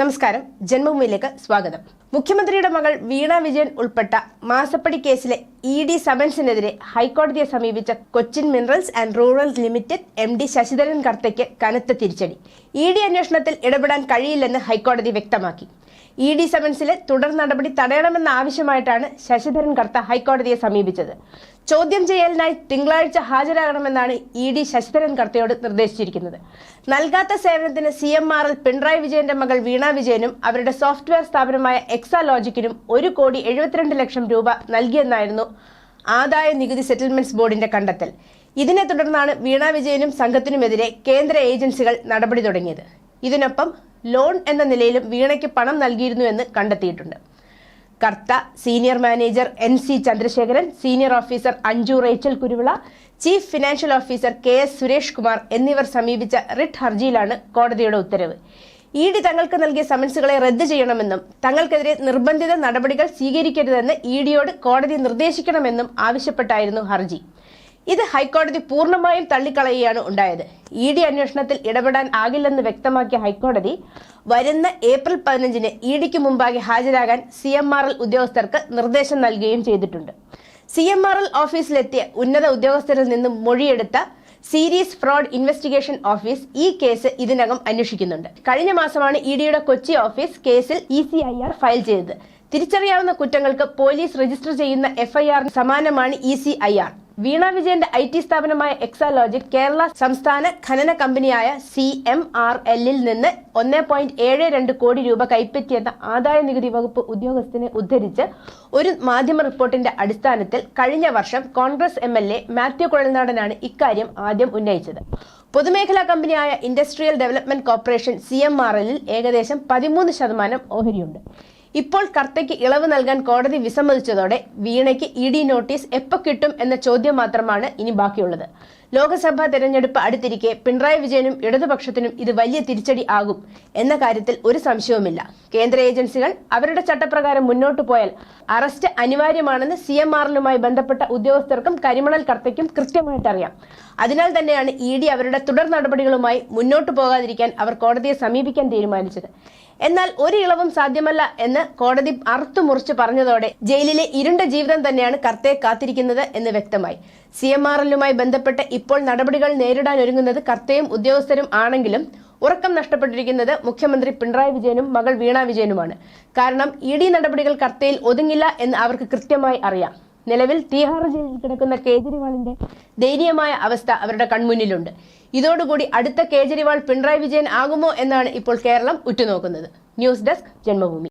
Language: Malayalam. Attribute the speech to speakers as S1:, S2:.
S1: നമസ്കാരം ജന്മഭൂമിയിലേക്ക് സ്വാഗതം മുഖ്യമന്ത്രിയുടെ മകൾ വീണ വിജയൻ ഉൾപ്പെട്ട മാസപ്പടി കേസിലെ ഇ ഡി സമൻസിനെതിരെ ഹൈക്കോടതിയെ സമീപിച്ച Cochin minerals and rural limited M D Sasidharan കർത്തയ്ക്ക് കനത്ത തിരിച്ചടി ഇ ഡി അന്വേഷണത്തിൽ ഇടപെടാൻ കഴിയില്ലെന്ന് ഹൈക്കോടതി വ്യക്തമാക്കി ഇ ഡി സമൻസിലെ തുടർ നടപടി തടയണമെന്ന ആവശ്യമായിട്ടാണ് ശശിധരൻ കർത്ത ഹൈക്കോടതിയെ സമീപിച്ചത് ചോദ്യം ചെയ്യലിനായി തിങ്കളാഴ്ച ഹാജരാകണമെന്നാണ് ഇ ഡി ശശിധരൻ കർത്തയോട് നിർദ്ദേശിച്ചിരിക്കുന്നത് നൽകാത്ത സേവനത്തിന് സി എം എൽ പിണറായി വിജയന്റെ മകൾ വീണ വിജയനും അവരുടെ സോഫ്റ്റ്വെയർ സ്ഥാപനമായ എക്സാലോജിക്കിനും ഒരു കോടി എഴുപത്തിരണ്ട് ലക്ഷം രൂപ നൽകിയെന്നായിരുന്നു ആദായ നികുതി സെറ്റിൽമെന്റ്സ് ബോർഡിന്റെ കണ്ടെത്തൽ ഇതിനെ തുടർന്നാണ് വീണ വിജയനും സംഘത്തിനുമെതിരെ കേന്ദ്ര ഏജൻസികൾ നടപടി തുടങ്ങിയത് ഇതിനൊപ്പം ലോൺ എന്ന നിലയിലും വീണയ്ക്ക് പണം നൽകിയിരുന്നുവെന്ന് കണ്ടെത്തിയിട്ടുണ്ട് Kartha senior manager N C Chandrasekharan senior officer Anju Rachel Kuruvila chief financial officer K S Suresh Kumar എന്നിവർ സമീപിച്ച റിട്ട് ഹർജിയിലാണ് കോടതിയുടെ ഉത്തരവ് ഇ ഡി തങ്ങൾക്ക് നൽകിയ സമൻസുകളെ റദ്ദു ചെയ്യണമെന്നും തങ്ങൾക്കെതിരെ നിർബന്ധിത നടപടികൾ സ്വീകരിക്കരുതെന്ന് ഇ ഡിയോട് കോടതി നിർദ്ദേശിക്കണമെന്നും ആവശ്യപ്പെട്ടായിരുന്നു ഹർജി ഇത് ഹൈക്കോടതി പൂർണ്ണമായും തള്ളിക്കളയുകയാണ് ഉണ്ടായത് ഇ ഡി അന്വേഷണത്തിൽ ഇടപെടാൻ ആകില്ലെന്ന് വ്യക്തമാക്കിയ ഹൈക്കോടതി വരുന്ന ഏപ്രിൽ പതിനഞ്ചിന് ഇ ഡിക്ക് മുമ്പാകെ ഹാജരാകാൻ സി എം ആർ എൽ ഉദ്യോഗസ്ഥർക്ക് നിർദ്ദേശം നൽകുകയും ചെയ്തിട്ടുണ്ട് സി എം ആർ എൽ ഓഫീസിലെത്തിയ ഉന്നത ഉദ്യോഗസ്ഥരിൽ നിന്ന് മൊഴിയെടുത്ത സീരീസ് ഫ്രോഡ് ഇൻവെസ്റ്റിഗേഷൻ ഓഫീസ് ഈ കേസ് ഇതിനകം അന്വേഷിക്കുന്നുണ്ട് കഴിഞ്ഞ മാസമാണ് ഇ ഡിയുടെ കൊച്ചി ഓഫീസ് കേസിൽ E C I R file ചെയ്തത് തിരിച്ചറിയാവുന്ന കുറ്റങ്ങൾക്ക് പോലീസ് രജിസ്റ്റർ ചെയ്യുന്ന എഫ്ഐആറിന് സമാനമാണ് E C I R Veena വിജയന്റെ ഐ ടി സ്ഥാപനമായ എക്സാലോജിക് കേരള സംസ്ഥാന ഖനന കമ്പനിയായ സി എം ആർ എല്ലിൽ നിന്ന് ഒന്ന് പോയിന്റ് ഏഴ് രണ്ട് കോടി രൂപ കൈപ്പറ്റിയെന്ന ആദായ നികുതി വകുപ്പ് ഉദ്യോഗസ്ഥനെ ഉദ്ധരിച്ച് ഒരു മാധ്യമ റിപ്പോർട്ടിന്റെ അടിസ്ഥാനത്തിൽ കഴിഞ്ഞ വർഷം Congress M L A Mathew കുഴൽനാടനാണ് ഇക്കാര്യം ആദ്യം ഉന്നയിച്ചത് പൊതുമേഖലാ കമ്പനിയായ industrial development corporation C M R എല്ലിൽ ഏകദേശം പതിമൂന്ന് ശതമാനം ഓഹരിയുണ്ട് ഇപ്പോൾ കർത്തയ്ക്ക് ഇളവ് നൽകാൻ കോടതി വിസമ്മതിച്ചതോടെ വീണയ്ക്ക് ഇ ഡി നോട്ടീസ് എപ്പോൾ കിട്ടും എന്ന ചോദ്യം മാത്രമാണ് ഇനി ബാക്കിയുള്ളത് ലോക്സഭാ തെരഞ്ഞെടുപ്പ് അടുത്തിരിക്കെ പിണറായി വിജയനും ഇടതുപക്ഷത്തിനും ഇത് വലിയ തിരിച്ചടി ആകും എന്ന കാര്യത്തിൽ ഒരു സംശയവുമില്ല കേന്ദ്ര ഏജൻസികൾ അവരുടെ ചട്ടപ്രകാരം മുന്നോട്ടു പോയാൽ അറസ്റ്റ് അനിവാര്യമാണെന്ന് സി എം ആറിനുമായി ബന്ധപ്പെട്ട ഉദ്യോഗസ്ഥർക്കും കരിമണൽ കർത്തയ്ക്കും കൃത്യമായിട്ടറിയാം അതിനാൽ തന്നെയാണ് ഇ ഡി അവരുടെ തുടർ നടപടികളുമായി മുന്നോട്ടു പോകാതിരിക്കാൻ അവർ കോടതിയെ സമീപിക്കാൻ തീരുമാനിച്ചത് എന്നാൽ ഇളവും സാധ്യമല്ല എന്ന് കോടതി അറുത്തുമുറിച്ച് പറഞ്ഞതോടെ ജയിലിലെ ഇരുണ്ട ജീവിതം തന്നെയാണ് കർത്തയെ കാത്തിരിക്കുന്നത് എന്ന് വ്യക്തമായി സി എം ആർ എല്ലുമായി ബന്ധപ്പെട്ട് ഇപ്പോൾ നടപടികൾ നേരിടാൻ ഒരുങ്ങുന്നത് കർത്തയും ഉദ്യോഗസ്ഥരും ആണെങ്കിലും ഉറക്കം നഷ്ടപ്പെട്ടിരിക്കുന്നത് മുഖ്യമന്ത്രി പിണറായി വിജയനും മകൾ വീണ വിജയനുമാണ് കാരണം ഇ ഡി നടപടികൾ കർത്തയിൽ ഒതുങ്ങില്ല എന്ന് അവർക്ക് കൃത്യമായി അറിയാം നിലവിൽ തീഹാർ ജയിലിൽ കിടക്കുന്ന കേജ്രിവാളിന്റെ ദയനീയമായ അവസ്ഥ അവരുടെ കൺമുന്നിലുണ്ട് ഇതോടുകൂടി അടുത്ത കേജ്രിവാൾ പിണറായി വിജയൻ ആകുമോ എന്നാണ് ഇപ്പോൾ കേരളം ഉറ്റുനോക്കുന്നത് ന്യൂസ് ഡെസ്ക് ജന്മഭൂമി